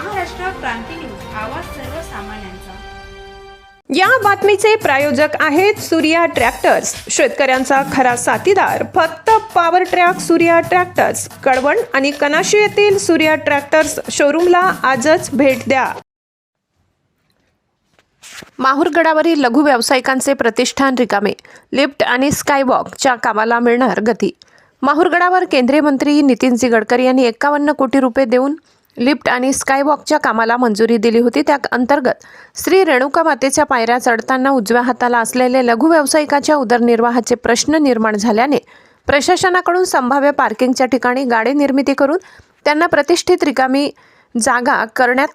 क्रांती news आवाज सर्वसामान्यांचा. या बातमीचे प्रायोजक आहेत सूर्या ट्रॅक्टर्स. शेतकऱ्यांचा खरा साथीदार फक्त power track Surya tractors. Kalwan आणि कनाशी येथील सूर्या ट्रॅक्टर्स शोरूमला आजच भेट द्या. माहूरगडावरील लघु व्यावसायिकांचे प्रतिष्ठान रिकामे. लिफ्ट आणि स्कायवॉकच्या कामाला मिळणार गती. माहूरगडावर केंद्रीय मंत्री नितीनजी गडकरी यांनी एकावन्न कोटी रुपये देऊन लिफ्ट आणि स्कायवॉकच्या कामाला मंजुरी दिली होती. त्या अंतर्गत श्री रेणुका मातेच्या पायऱ्या चढताना उजव्या हाताला असलेले लघु व्यावसायिकाच्या उदरनिर्वाहाचे प्रश्न निर्माण झाल्याने प्रशासनाकडून संभाव्य पार्किंगच्या ठिकाणी गाडी निर्मिती करून त्यांना प्रतिष्ठित रिकामी जागा करण्यात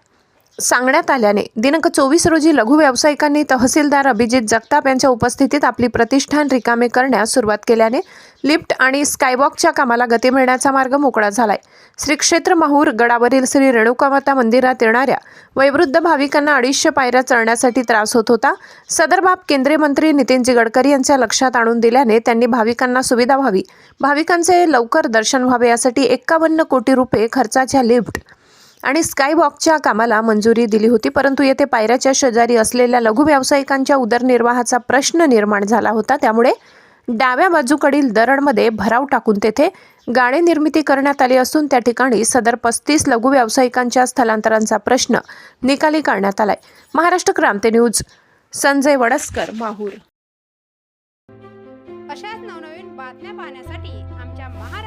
सांगण्यात आल्याने दिनांक चोवीस रोजी लघु व्यावसायिकांनी तहसीलदार अभिजित जगताप यांच्या उपस्थितीत आपली प्रतिष्ठान रिकामे करण्यास सुरुवात केल्याने लिफ्ट आणि स्कायवॉकच्या कामाला गती मिळण्याचा मार्ग मोकळा झालाय. श्री क्षेत्र माहूर गडावरील श्री रेणुकामाता मंदिरात येणाऱ्या वयवृद्ध भाविकांना अडीचशे पायऱ्या चढण्यासाठी त्रास होत होता. सदर बाब केंद्रीय मंत्री नितीनजी गडकरी यांच्या लक्षात आणून दिल्याने त्यांनी भाविकांना सुविधा व्हावी. भाविकांचे लवकर दर्शन व्हावे यासाठी एक्कावन्न कोटी रुपये खर्चाच्या लिफ्ट आणि स्कायवॉकच्या कामाला मंजुरी दिली होती परंतु येथे पायऱ्याच्या शेजारी असलेल्या लघु व्यावसायिकांच्या उदरनिर्वाहाचा प्रश्न निर्माण झाला होता. त्यामुळे डाव्या बाजूकडील दरडमध्ये भराव टाकून तेथे गाडी निर्मिती करण्यात आली असून त्या ठिकाणी सदर पस्तीस लघु व्यावसायिकांच्या स्थलांतरांचा प्रश्न निकाली काढण्यात आलाय. महाराष्ट्र क्रांती न्यूज संजय वडसकर माहूर. अशाच नवनवीन बातम्या पाहण्यासाठी आमच्या महाराष्ट्र